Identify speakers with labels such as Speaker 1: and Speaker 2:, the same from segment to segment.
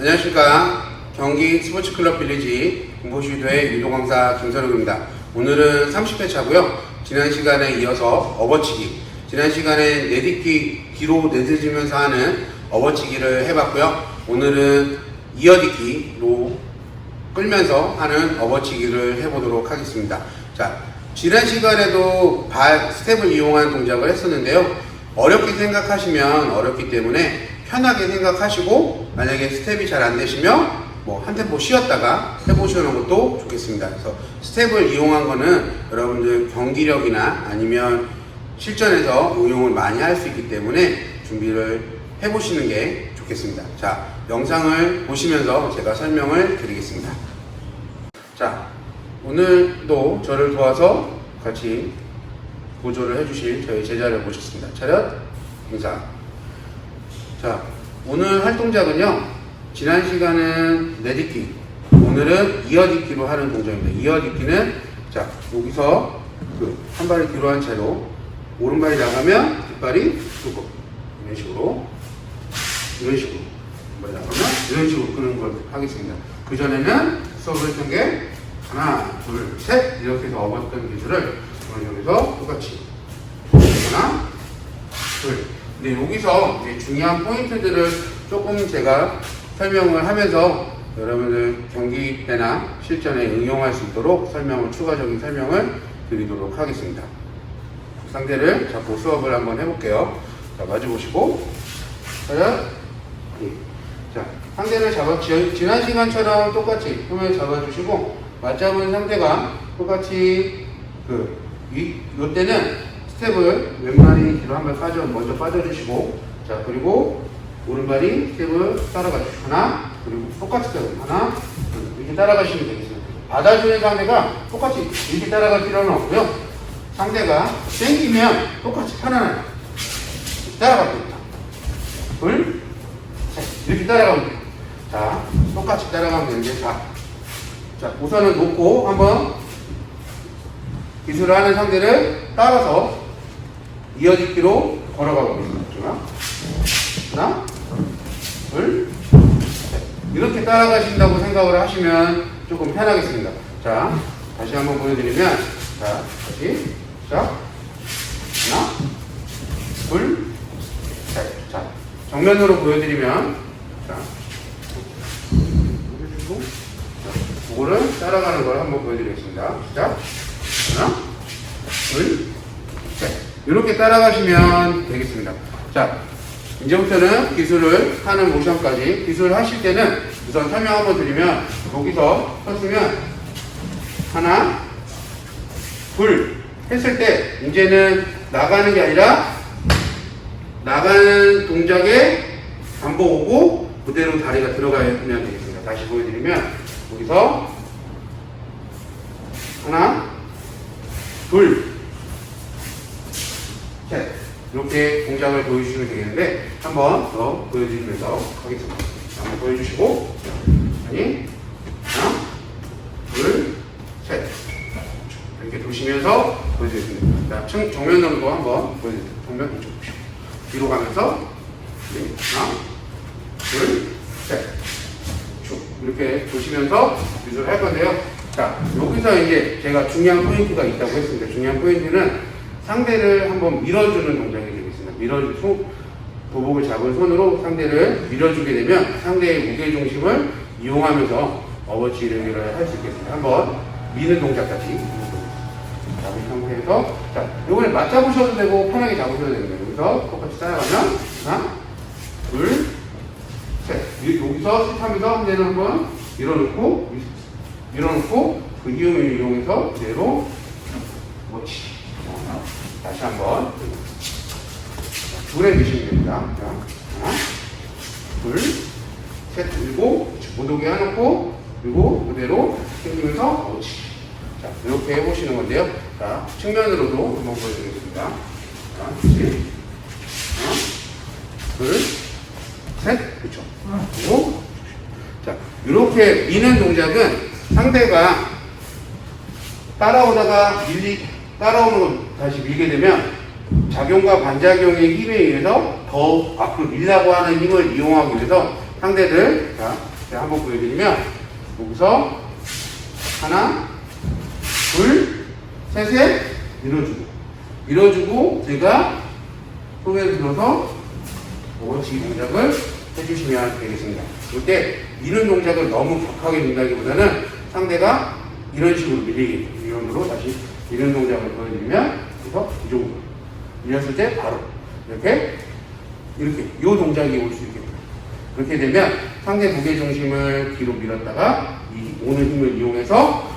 Speaker 1: 안녕하십니까. 경기 스포츠클럽 빌리지 공보시도의 유도 강사 김선욱입니다. 오늘은 30회 차고요. 지난 시간에 이어서 업어치기, 지난 시간에 내딛기 뒤로 내딛으면서 하는 업어치기를 해봤고요. 오늘은 이어딛기로 끌면서 하는 업어치기를 해보도록 하겠습니다. 자, 지난 시간에도 발 스텝을 이용한 동작을 했었는데요. 어렵게 생각하시면 어렵기 때문에 편하게 생각하시고 만약에 스텝이 잘 안 되시면 뭐 한 템포 쉬었다가 해보시는 것도 좋겠습니다. 그래서 스텝을 이용한 거는 여러분들 경기력이나 아니면 실전에서 응용을 많이 할 수 있기 때문에 준비를 해보시는 게 좋겠습니다. 자, 영상을 보시면서 제가 설명을 드리겠습니다. 자, 오늘도 저를 도와서 같이 보조를 해주실 저희 제자를 모셨습니다. 차렷, 인사. 자, 오늘 할 동작은요, 지난 시간은 내딛기, 오늘은 이어딛기로 하는 동작입니다. 이어딛기는, 자, 여기서 그, 한 발을 뒤로 한 채로, 오른발이 나가면 뒷발이 두고, 이런 식으로, 이런 식으로, 한 발이 나가면 이런 식으로 끄는 걸 하겠습니다. 그 전에는 수업을 했던 게, 하나, 둘, 셋, 이렇게 해서 업었던 기술을, 오늘 여기서 똑같이, 하나, 둘. 근데 여기서 중요한 포인트들을 조금 제가 설명을 하면서 여러분들 경기 때나 실전에 응용할 수 있도록 설명을 추가적인 설명을 드리도록 하겠습니다. 상대를 잡고 수업을 한번 해볼게요. 자 마주 보시고 차렷. 예. 자 상대를 잡아 지- 지난 시간처럼 똑같이 손을 잡아주시고 맞잡은 상대가 똑같이 그 이, 이때는 스텝을 왼발이 뒤로 한 발 빠져 먼저 빠져주시고 자 그리고 오른발이 스텝을 따라가 주시고 하나 그리고 똑같이 스텝 하나 둘, 이렇게 따라가시면 되겠습니다. 받아주는 상대가 똑같이 이렇게 따라갈 필요는 없고요. 상대가 땡기면 똑같이 편안하게 따라가면 됩니다. 둘, 셋 이렇게 따라가면 돼요. 자 똑같이 따라가면 되는데 자, 자 우선은 놓고 한번 기술을 하는 상대를 따라서 이어짓기로 걸어가 보겠습니다. 하나, 둘, 셋. 이렇게 따라가신다고 생각을 하시면 조금 편하겠습니다. 자, 다시 한번 보여드리면, 자, 다시, 시작. 하나, 둘, 셋. 자, 정면으로 보여드리면, 자, 보여주고, 자, 그거를 따라가는 걸 한번 보여드리겠습니다. 시작. 하나, 둘, 셋. 이렇게 따라가시면 되겠습니다. 자, 이제부터는 기술을 하는 모션까지 기술을 하실 때는 우선 설명 한번 드리면 여기서 섰으면 하나, 둘 했을 때 이제는 나가는 게 아니라 나가는 동작에 반복 오고 그대로 다리가 들어가면 되겠습니다. 다시 보여드리면 여기서 하나, 둘, 셋. 이렇게 동작을 보여주시면 되겠는데, 한번 더 보여드리면서 하겠습니다. 자, 한번 보여주시고, 아니, 하나, 둘, 셋. 이렇게 도시면서 보여드리겠습니다. 자, 정, 정면으로도 한번 보여드릴게요. 정면 이쪽 보시고. 뒤로 가면서, 네, 하나, 둘, 셋. 쭉 이렇게 보시면서 기술을 할 건데요. 자, 여기서 이제 제가 중요한 포인트가 있다고 했습니다. 중요한 포인트는 상대를 한번 밀어주는 동작이 되겠습니다. 밀어주, 손, 도복을 잡은 손으로 상대를 밀어주게 되면 상대의 무게 중심을 이용하면서 어버치기를 할 수 있겠습니다. 한번 미는 동작까지 잡은 상태에서 자, 요걸 맞잡으셔도 되고 편하게 잡으셔도 됩니다. 여기서 똑같이 따라가면 하나, 둘, 셋. 이- 여기서 셋하면서 한 대는 한번 밀어놓고 밀어놓고 그 이음을 이용해서 그대로. 어, 다시 한번 둘에 드시면 됩니다. 자, 하나, 둘, 셋, 그리고 못 오게 해놓고 그리고 그대로 당기면서 그렇지. 자, 이렇게 해보시는 건데요. 자, 측면으로도 한번 보여드리겠습니다. 자, 그렇지. 하나, 둘, 셋, 그렇죠. 그리고 자, 이렇게 미는 동작은 상대가 따라오다가 밀리 따라오는 걸 다시 밀게 되면 작용과 반작용의 힘에 의해서 더 앞으로 밀라고 하는 힘을 이용하기 위해서 상대를 자 제가 한번 보여드리면 여기서 하나, 둘, 셋에 밀어주고 밀어주고 제가 소개를 들어서 오버치기 동작을 해주시면 되겠습니다. 이때 미는 동작을 너무 격하게 민다기보다는 상대가 이런 식으로 밀리게 이런으로 다시 미는 동작을 보여드리면 그래서 이 정도 밀었을 때 바로 이렇게 이렇게 이 동작이 올 수 있겠다. 그렇게 되면 상대 무게 중심을 뒤로 밀었다가 이 오는 힘을 이용해서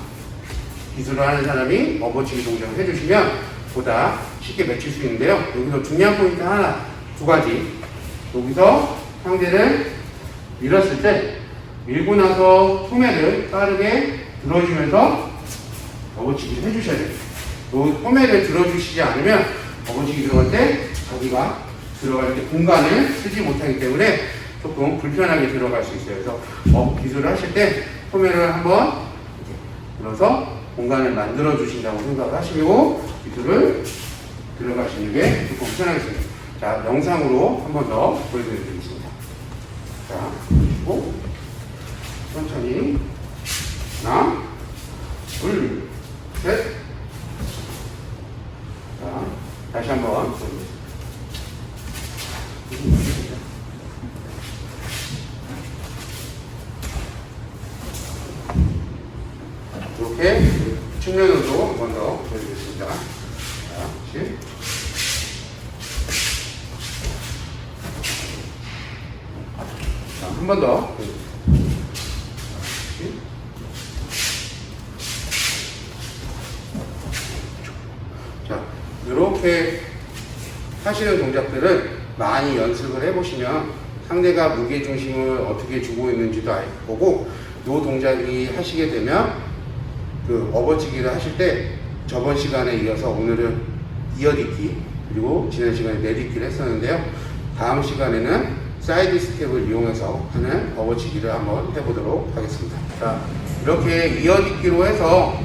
Speaker 1: 기술을 하는 사람이 업어치기 동작을 해주시면 보다 쉽게 맺힐 수 있는데요. 여기서 중요한 포인트 하나, 두 가지. 여기서 상대를 밀었을 때 밀고 나서 소매를 빠르게 들어주면서 업어치기를 해주셔야. 요 소매를 들어주시지 않으면 업어치기 들어갈 때 자기가 들어갈 때 공간을 쓰지 못하기 때문에 조금 불편하게 들어갈 수 있어요. 그래서 업 기술을 하실 때 소매를 한번 들어서 공간을 만들어 주신다고 생각을 하시고 기술을 들어가시는 게 조금 편하겠습니다. 자, 영상으로 한 번 더 보여드리겠습니다. 자, 그리고 천천히 하나, 둘, 셋. 자, 다시 한번 보여드리겠습니다. 이렇게 측면으로 한 번 더 보여드리겠습니다. 자, 다시. 자, 한 번 더. 자, 이렇게 하시는 동작들은 많이 연습을 해보시면 상대가 무게 중심을 어떻게 주고 있는지도 알 거고 이 동작이 하시게 되면 그 업어치기를 하실 때 저번 시간에 이어서 오늘은 이어딛기 그리고 지난 시간에 내딛기를 했었는데요. 다음 시간에는 사이드 스텝을 이용해서 하는 업어치기를 한번 해보도록 하겠습니다. 자, 이렇게 이어딛기로 해서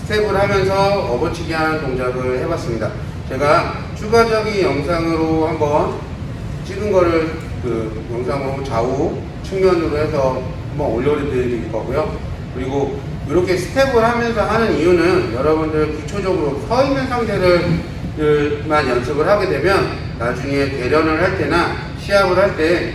Speaker 1: 스텝을 하면서 업어치기 하는 동작을 해봤습니다. 제가 추가적인 영상으로 한번 찍은 거를 그 영상으로 좌우 측면으로 해서 한번 올려드릴 거고요. 그리고 이렇게 스텝을 하면서 하는 이유는 여러분들 기초적으로 서 있는 상태를만 연습을 하게 되면 나중에 대련을 할 때나 시합을 할 때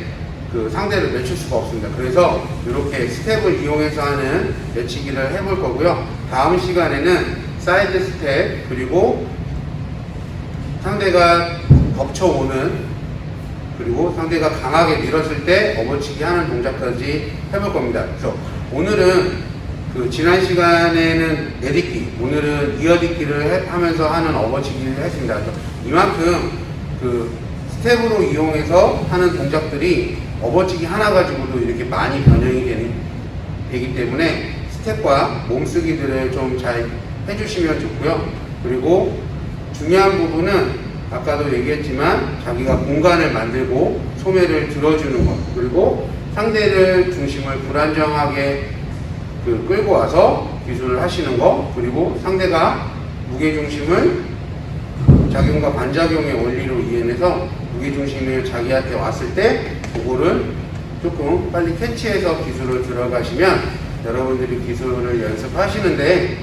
Speaker 1: 그 상대를 맞출 수가 없습니다. 그래서 이렇게 스텝을 이용해서 하는 매치기를 해볼 거고요. 다음 시간에는 사이드 스텝 그리고 상대가 덮쳐오는 그리고 상대가 강하게 밀었을 때 업어치기 하는 동작까지 해볼 겁니다. 그래서 오늘은 그 지난 시간에는 내딛기, 오늘은 이어딛기를 해- 하면서 하는 업어치기를 했습니다. 이만큼 그 스텝으로 이용해서 하는 동작들이 업어치기 하나 가지고도 이렇게 많이 변형이 되는, 되기 때문에 스텝과 몸쓰기들을 좀 잘 해주시면 좋고요. 그리고 중요한 부분은 아까도 얘기했지만 자기가 공간을 만들고 소매를 들어주는 것 그리고 상대를 중심을 불안정하게 그 끌고 와서 기술을 하시는 거 그리고 상대가 무게 중심을 작용과 반작용의 원리로 이해해서 무게 중심을 자기한테 왔을 때 그거를 조금 빨리 캐치해서 기술을 들어가시면 여러분들이 기술을 연습하시는데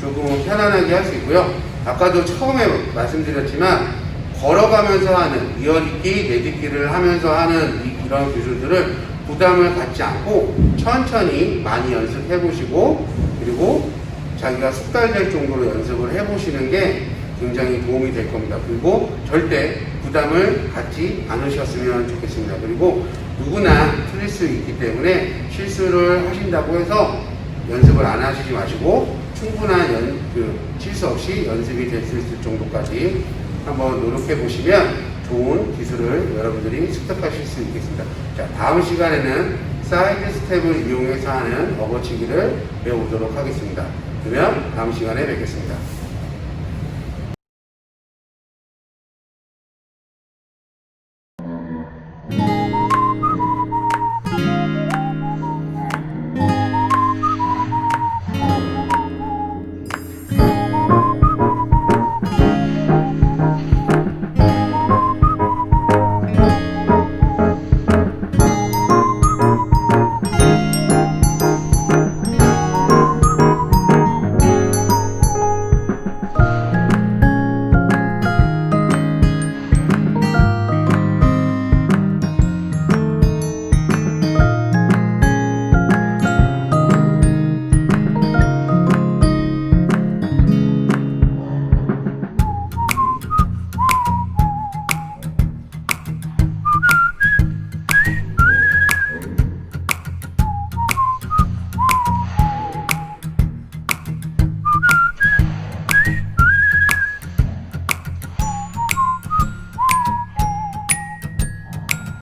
Speaker 1: 조금 편안하게 할 수 있고요. 아까도 처음에 말씀드렸지만 걸어가면서 하는 이어딛기, 내딛기를 하면서 하는 이, 런 기술들을 부담을 갖지 않고 천천히 많이 연습해 보시고 그리고 자기가 숙달될 정도로 연습을 해 보시는 게 굉장히 도움이 될 겁니다. 그리고 절대 부담을 갖지 않으셨으면 좋겠습니다. 그리고 누구나 틀릴 수 있기 때문에 실수를 하신다고 해서 연습을 안 하시지 마시고 충분한 연, 그 실수 없이 연습이 될 수 있을 정도까지 한번 노력해 보시면 좋은 기술을 여러분들이 습득하실 수 있겠습니다. 자, 다음 시간에는 사이드 스텝을 이용해서 하는 업어치기를 배워보도록 하겠습니다. 그러면 다음 시간에 뵙겠습니다.